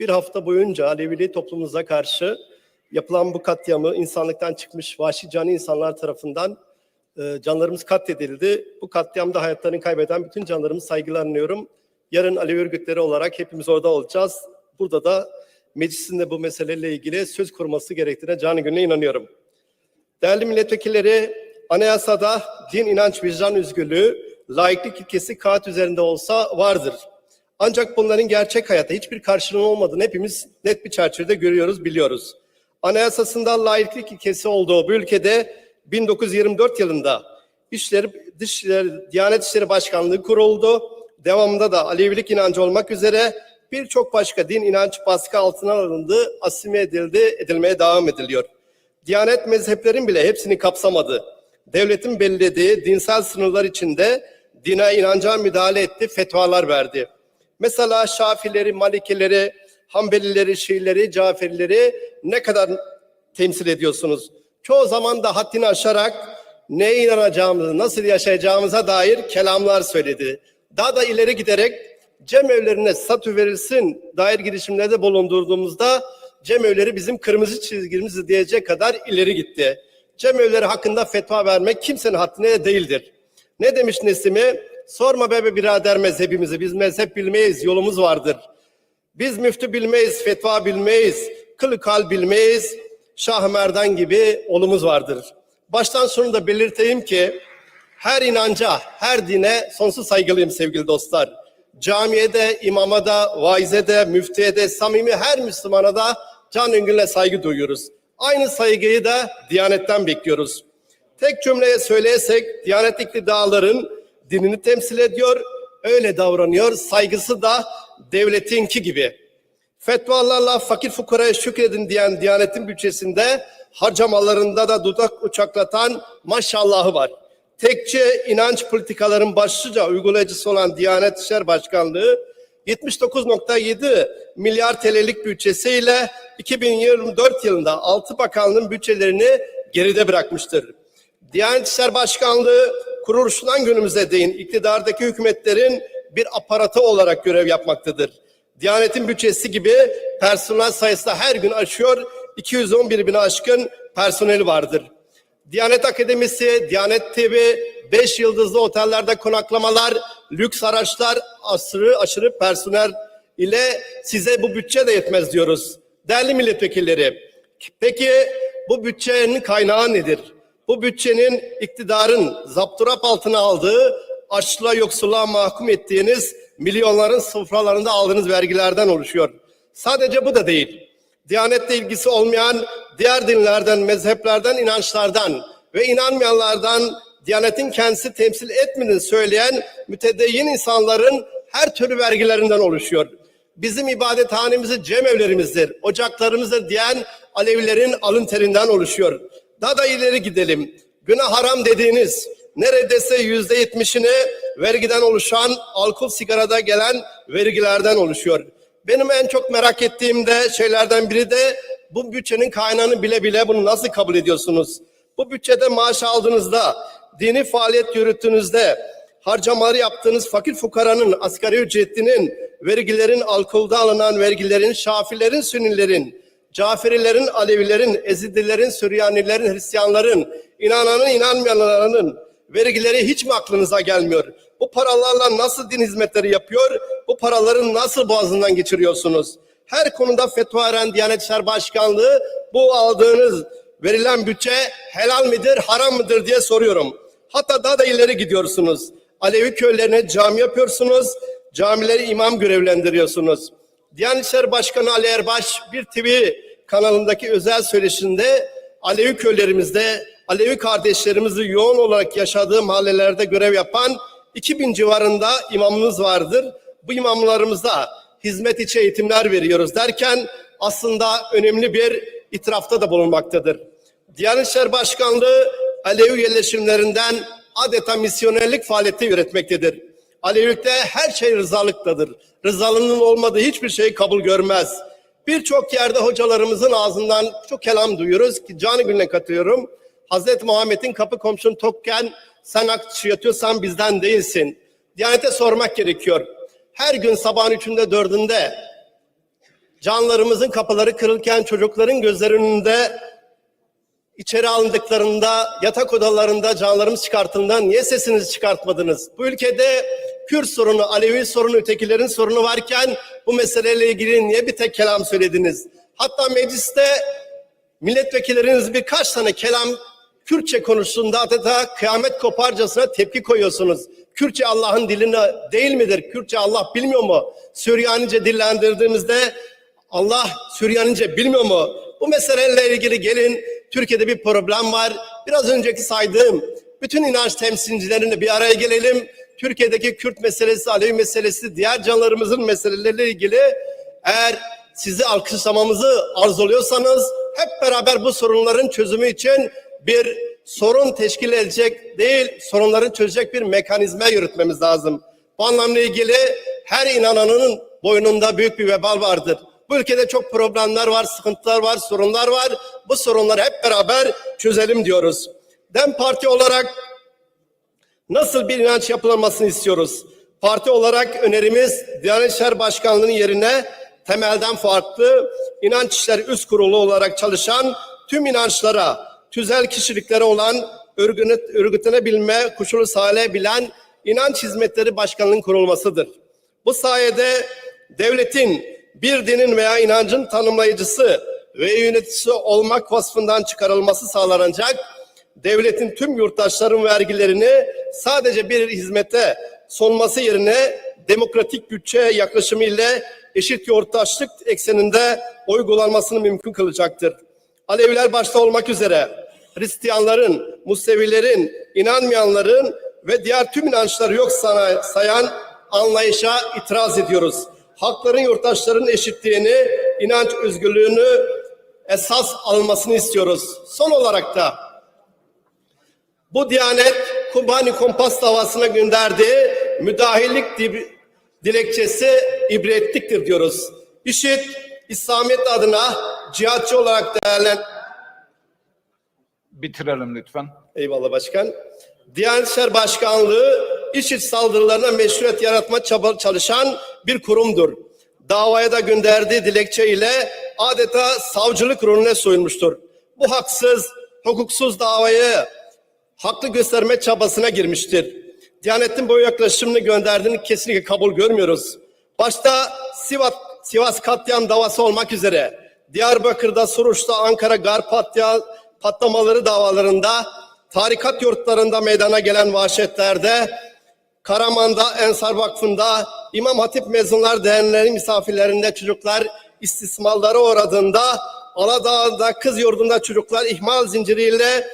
Bir hafta boyunca Alevili toplumumuza karşı yapılan bu katliamı insanlıktan çıkmış vahşi cani insanlar tarafından e, canlarımız katledildi. Bu katliamda hayatlarını kaybeden bütün canlarımı saygıyla anıyorum. Yarın Alevi örgütleri olarak hepimiz orada olacağız. Burada da meclisin de bu meseleyle ilgili söz kurması gerektiğine canı gönülden inanıyorum. Değerli milletvekilleri, anayasada din, inanç, vicdan özgürlüğü, laiklik ilkesi kağıt üzerinde olsa vardır. Ancak bunların gerçek hayatta hiçbir karşılığı olmadığını hepimiz net bir çerçevede görüyoruz, biliyoruz. Anayasasında laiklik ilkesi olduğu bu ülkede 1924 yılında İşleri, Dışişleri, Diyanet İşleri Başkanlığı kuruldu. Devamında da Alevilik inancı olmak üzere birçok başka din inanç baskı altına alındı, asimile edildi, edilmeye devam ediliyor. Diyanet mezheplerin bile hepsini kapsamadı. Devletin belirlediği dinsel sınırlar içinde dine inanca müdahale etti, fetvalar verdi. Mesela Şafileri, Malikileri, Hanbelileri, Şiileri, Caferileri ne kadar temsil ediyorsunuz? Çoğu zaman da haddini aşarak neye inanacağımızı, nasıl yaşayacağımıza dair kelamlar söyledi. Daha da ileri giderek cemevlerine statü verilsin dair girişimlerde bulundurduğumuzda cemevleri bizim kırmızı çizgimiz diyecek kadar ileri gitti. Cemevleri hakkında fetva vermek kimsenin haddine değildir. Ne demiş Nesimi? Sorma bebe birader mezhebimizi. Biz mezhep bilmeyiz, yolumuz vardır. Biz müftü bilmeyiz, fetva bilmeyiz, kılı kal bilmeyiz. Şah Merdan gibi olumuz vardır. Baştan sona da belirteyim ki her inanca, her dine sonsuz saygılıyım sevgili dostlar. Camiye de, imama da, vaize de, müftüye de, samimi her Müslümana da can üngünle saygı duyuyoruz. Aynı saygıyı da Diyanet'ten bekliyoruz. Tek cümleye söyleyesek Diyanet iktidarların dinini temsil ediyor, öyle davranıyor. Saygısı da devletinki gibi. Fetvalarla fakir fukaraya şükredin diyen Diyanet'in bütçesinde harcamalarında da dudak uçaklatan maşallahı var. Tekçe inanç politikaların başlıca uygulayıcısı olan Diyanet İşleri Başkanlığı 79.7 milyar TL'lik bütçesiyle 2024 yılında 6 bakanlığın bütçelerini geride bırakmıştır. Diyanet İşleri Başkanlığı kuruluşundan günümüze değin iktidardaki hükümetlerin bir aparatı olarak görev yapmaktadır. Diyanetin bütçesi gibi personel sayısı da her gün aşıyor. 211 bin aşkın personeli vardır. Diyanet Akademisi, Diyanet TV, 5 yıldızlı otellerde konaklamalar, lüks araçlar, aşırı aşırı personel ile size bu bütçe de yetmez diyoruz. Değerli milletvekilleri, peki bu bütçenin kaynağı nedir? Bu bütçenin iktidarın zapturap altına aldığı, açlığa yoksulluğa mahkum ettiğiniz milyonların sofralarında aldığınız vergilerden oluşuyor. Sadece bu da değil. Diyanetle ilgisi olmayan diğer dinlerden, mezheplerden, inançlardan ve inanmayanlardan Diyanetin kendisi temsil etmediğini söyleyen mütedeyyin insanların her türlü vergilerinden oluşuyor. Bizim ibadethanemizi cemevlerimizdir, ocaklarımızdır diyen Alevilerin alın terinden oluşuyor. Daha da ileri gidelim. Günah haram dediğiniz neredeyse yüzde yetmişini vergiden oluşan alkol sigarada gelen vergilerden oluşuyor. Benim en çok merak ettiğim de şeylerden biri de bu bütçenin kaynağını bile bile bunu nasıl kabul ediyorsunuz? Bu bütçede maaş aldığınızda, dini faaliyet yürüttüğünüzde, harcamaları yaptığınız fakir fukaranın, asgari ücretlinin, vergilerin, alkolda alınan vergilerin, şafilerin, sünnilerin, Caferilerin, Alevilerin, Ezidilerin, Süryanilerin, Hristiyanların, inananın, inanmayanların vergileri hiç mi aklınıza gelmiyor? Bu paralarla nasıl din hizmetleri yapıyor? Bu paraların nasıl boğazından geçiriyorsunuz? Her konuda fetva veren Diyanet İşleri Başkanlığı bu aldığınız verilen bütçe helal midir, haram mıdır diye soruyorum. Hatta daha da ileri gidiyorsunuz. Alevi köylerine cami yapıyorsunuz, camileri imam görevlendiriyorsunuz. Diyanet İşleri Başkanı Ali Erbaş bir TV kanalındaki özel söyleşinde Alevi köylerimizde Alevi kardeşlerimizi yoğun olarak yaşadığı mahallelerde görev yapan 2000 civarında imamımız vardır. Bu imamlarımıza hizmet içi eğitimler veriyoruz derken aslında önemli bir itirafta da bulunmaktadır. Diyanet İşleri Başkanlığı Alevi yerleşimlerinden adeta misyonerlik faaliyeti üretmektedir. Alevilikte her şey rızalıktadır. Rızalının olmadığı hiçbir şey kabul görmez. Birçok yerde hocalarımızın ağzından çok kelam duyuyoruz ki canı gününe katıyorum. Hazreti Muhammed'in kapı komşun tokken sen akçı yatıyorsan bizden değilsin. Diyanete sormak gerekiyor. Her gün sabahın üçünde dördünde canlarımızın kapıları kırılırken çocukların gözleri önünde içeri alındıklarında yatak odalarında canlarımız çıkartıldığında niye sesinizi çıkartmadınız? Bu ülkede Kürt sorunu, Alevi sorunu, ötekilerin sorunu varken bu meseleyle ilgili niye bir tek kelam söylediniz? Hatta mecliste milletvekilleriniz birkaç tane kelam Kürtçe konusunda adeta kıyamet koparcasına tepki koyuyorsunuz. Kürtçe Allah'ın diline değil midir? Kürtçe Allah bilmiyor mu? Süryanice dillendirdiğimizde Allah Süryanice bilmiyor mu? Bu meselelerle ilgili gelin Türkiye'de bir problem var. Biraz önceki saydığım bütün inanç temsilcilerine bir araya gelelim. Türkiye'deki Kürt meselesi, Alevi meselesi, diğer canlarımızın meseleleriyle ilgili eğer sizi alkışlamamızı arzuluyorsanız hep beraber bu sorunların çözümü için bir sorun teşkil edecek değil, sorunların çözecek bir mekanizma yürütmemiz lazım. Bu anlamla ilgili her inananın boynunda büyük bir vebal vardır. Bu ülkede çok problemler var, sıkıntılar var, sorunlar var. Bu sorunları hep beraber çözelim diyoruz. DEM Parti olarak nasıl bir inanç yapılanmasını istiyoruz? Parti olarak önerimiz Diyanet İşleri Başkanlığı'nın yerine temelden farklı inanç işleri üst kurulu olarak çalışan tüm inançlara, tüzel kişiliklere olan örgünet, örgütlenebilme, koşulu sağlayabilen inanç hizmetleri başkanlığının kurulmasıdır. Bu sayede devletin bir dinin veya inancın tanımlayıcısı ve yöneticisi olmak vasfından çıkarılması sağlanacak devletin tüm yurttaşların vergilerini sadece bir hizmete sunması yerine demokratik bütçe yaklaşımı ile eşit yurttaşlık ekseninde uygulanmasını mümkün kılacaktır. Aleviler başta olmak üzere Hristiyanların, Musevilerin, inanmayanların ve diğer tüm inançları yok sana- sayan anlayışa itiraz ediyoruz. Hakların yurttaşların eşitliğini, inanç özgürlüğünü esas alınmasını istiyoruz. Son olarak da bu Diyanet Kurbani Kompas davasına gönderdiği müdahillik di- dilekçesi ibretliktir diyoruz. İşit İslamiyet adına cihatçı olarak değerlen Bitirelim lütfen. Eyvallah başkan. Diyanet İşleri Başkanlığı IŞİD saldırılarına meşruiyet yaratma çaba çalışan bir kurumdur. Davaya da gönderdiği dilekçe ile adeta savcılık rolüne soyulmuştur. Bu haksız, hukuksuz davayı haklı gösterme çabasına girmiştir. Diyanet'in bu yaklaşımını gönderdiğini kesinlikle kabul görmüyoruz. Başta Sivas, Sivas katliam davası olmak üzere Diyarbakır'da, Suruç'ta, Ankara Garp patya- patlamaları davalarında, tarikat yurtlarında meydana gelen vahşetlerde, Karaman'da, Ensar Vakfı'nda, İmam Hatip Mezunlar Derneği misafirlerinde çocuklar istismarlara uğradığında, Aladağ'da kız yurdunda çocuklar ihmal zinciriyle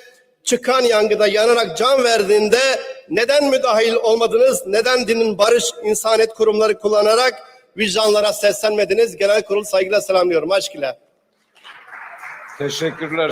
çıkan yangında yanarak can verdiğinde neden müdahil olmadınız? Neden dinin barış, insaniyet kurumları kullanarak vicdanlara seslenmediniz? Genel kurul saygıyla selamlıyorum. Aşk ile. Teşekkürler.